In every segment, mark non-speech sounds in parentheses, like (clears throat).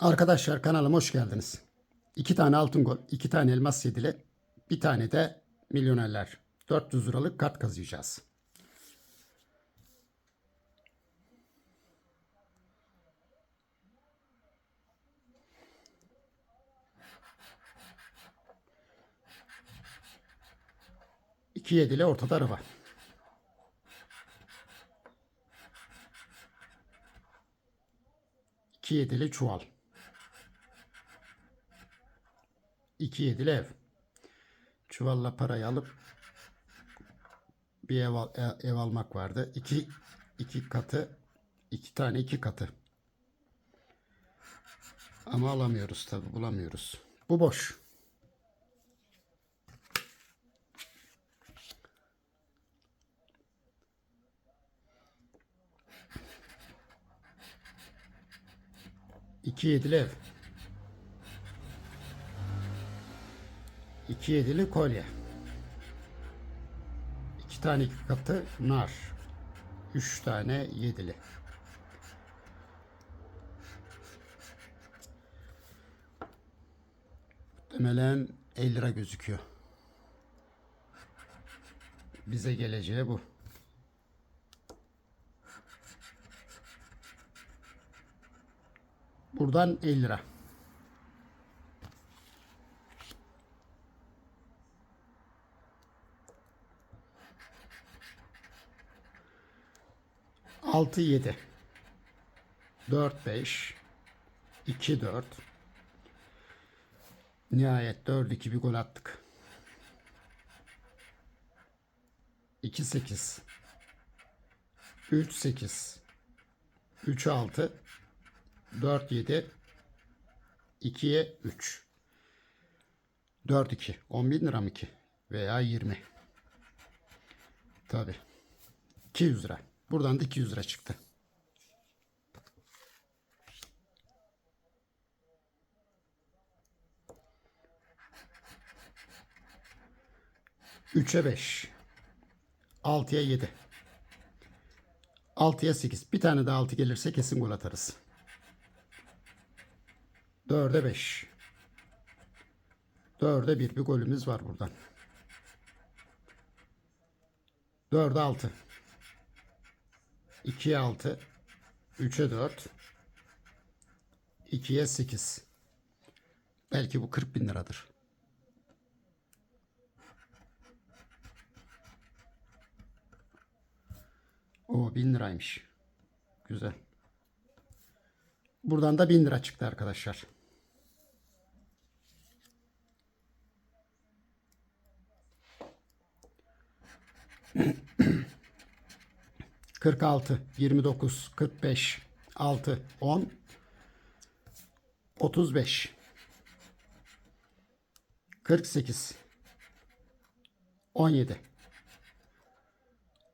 Arkadaşlar kanalıma hoş geldiniz. İki tane altın gol, iki tane elmas yedili, bir tane de milyonerler. 400 liralık kart kazıyacağız. İki yedili ortada araba. İki yedili çuval. İki yedili ev. Çuvalla parayı alıp bir ev, al- e- ev almak vardı. İki, iki katı, iki tane iki katı. Ama alamıyoruz tabi bulamıyoruz. Bu boş. İki yedili ev. İki yedili kolye. İki tane iki katı nar. Üç tane yedili. Muhtemelen 50 lira gözüküyor. Bize geleceği bu. Buradan 50 lira. Altı yedi. Dört beş. iki dört. Nihayet dört iki bir gol attık. İki sekiz. Üç sekiz. Üç altı. 4 7 2'ye 3 4 2 10 bin lira mı ki veya 20 tabi 200 lira buradan da 200 lira çıktı Üçe beş. Altıya yedi. Altıya sekiz. Bir tane daha altı gelirse kesin gol atarız. 4'e 5. 4'e 1 bir golümüz var buradan. 4'e 6. 2'ye 6. 3'e 4. 2'ye 8. Belki bu 40 bin liradır. O bin liraymış. Güzel. Buradan da bin lira çıktı arkadaşlar. (clears throat) 46, 29, 45, 6, 10, 35, 48, 17,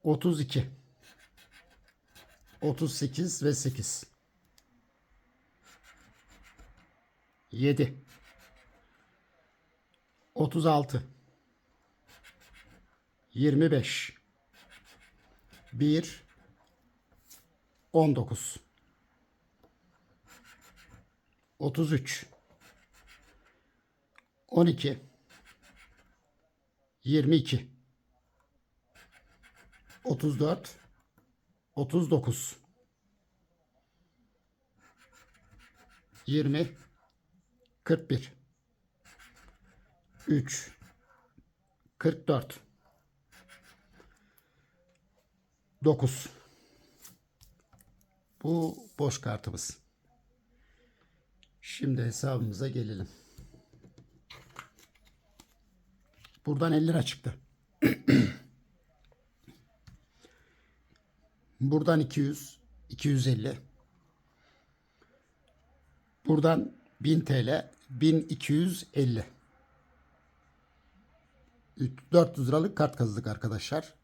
32, 38 ve 8. 7 36 25 1 19 33 12 22 34 39 20 41 3 44 9 Bu boş kartımız. Şimdi hesabımıza gelelim. Buradan 50 lira çıktı. (clears throat) Buradan 200, 250. Buradan 1000 TL, 1250. Üç- 400 liralık kart kazıdık arkadaşlar.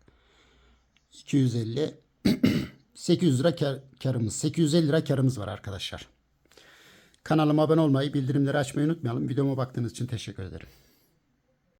250 (clears throat) 800 lira kar, karımız. 850 lira karımız var arkadaşlar. Kanalıma abone olmayı, bildirimleri açmayı unutmayalım. Videoma baktığınız için teşekkür ederim.